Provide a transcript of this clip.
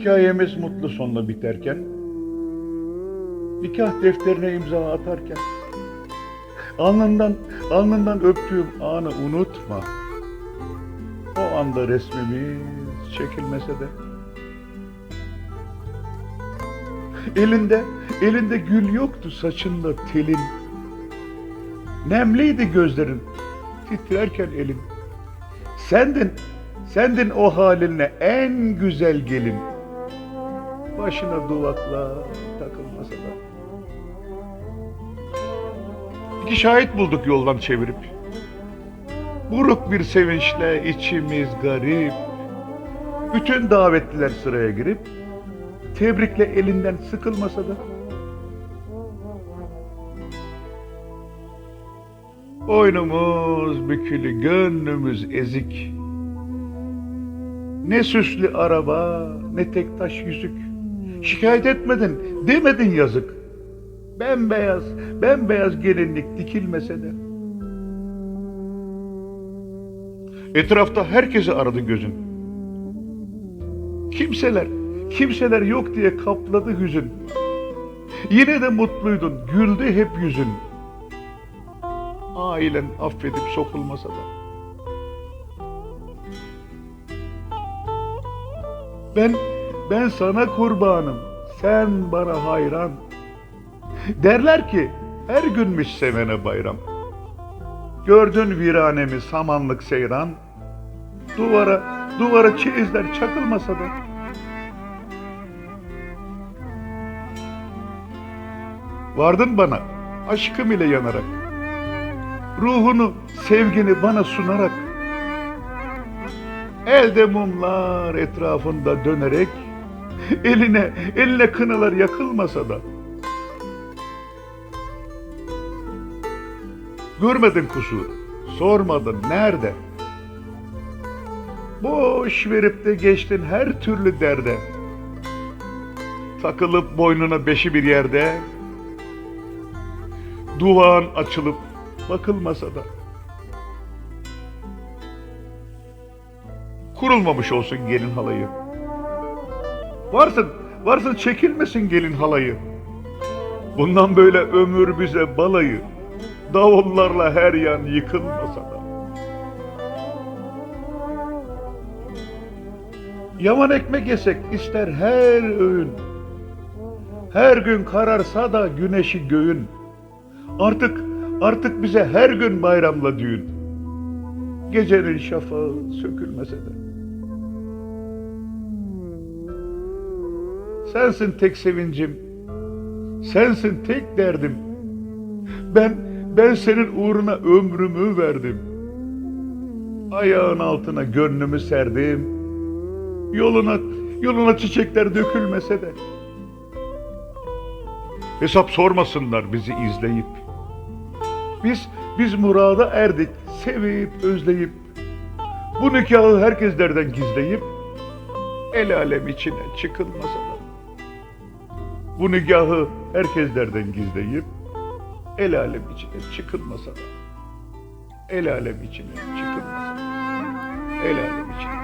Hikayemiz mutlu sonla biterken, nikah defterine imza atarken, alnından, alnından öptüğüm anı unutma. O anda resmimiz çekilmese de. Elinde, elinde gül yoktu saçında telin. Nemliydi gözlerin, titrerken elin. Sendin, sendin o halinle en güzel gelin. Başına duvakla takılmasa da. İki şahit bulduk yoldan çevirip. Buruk bir sevinçle içimiz garip. Bütün davetliler sıraya girip tebrikle elinden sıkılmasa da. Boynumuz bükülü, gönlümüz ezik. Ne süslü araba, ne tek taş yüzük. Şikayet etmedin, demedin yazık. Bembeyaz, bembeyaz gelinlik dikilmese de. Etrafta herkesi aradı gözün. Kimseler, kimseler yok diye kapladı hüzün. Yine de mutluydun, güldü hep yüzün. Ailen affedip sokulmasa da. Ben, ben sana kurbanım, sen bana hayran. Derler ki her günmüş sevene bayram. Gördün viranemi samanlık seyran. Duvara, duvara çeyizler çakılmasa da. Vardın bana aşkım ile yanarak. Ruhunu, sevgini bana sunarak. Elde mumlar etrafında dönerek eline, eline kınalar yakılmasa da. Görmedin kusur, sormadın nerede? Boş verip de geçtin her türlü derde. Takılıp boynuna beşi bir yerde. Duvağın açılıp bakılmasa da. Kurulmamış olsun gelin halayı. Varsın, varsın çekilmesin gelin halayı. Bundan böyle ömür bize balayı. Davullarla her yan yıkılmasa da. Yaman ekmek yesek ister her öğün. Her gün kararsa da güneşi göğün. Artık, artık bize her gün bayramla düğün. Gecenin şafağı sökülmese de. Sensin tek sevincim. Sensin tek derdim. Ben, ben senin uğruna ömrümü verdim. Ayağın altına gönlümü serdim. Yoluna, yoluna çiçekler dökülmese de. Hesap sormasınlar bizi izleyip. Biz, biz murada erdik, sevip, özleyip. Bu nikahı herkeslerden gizleyip, el alem içine çıkılmasa. Bu nikahı herkeslerden gizleyip, el alem içine çıkılmasa da. El alem içine çıkılmasa da. El alem içine.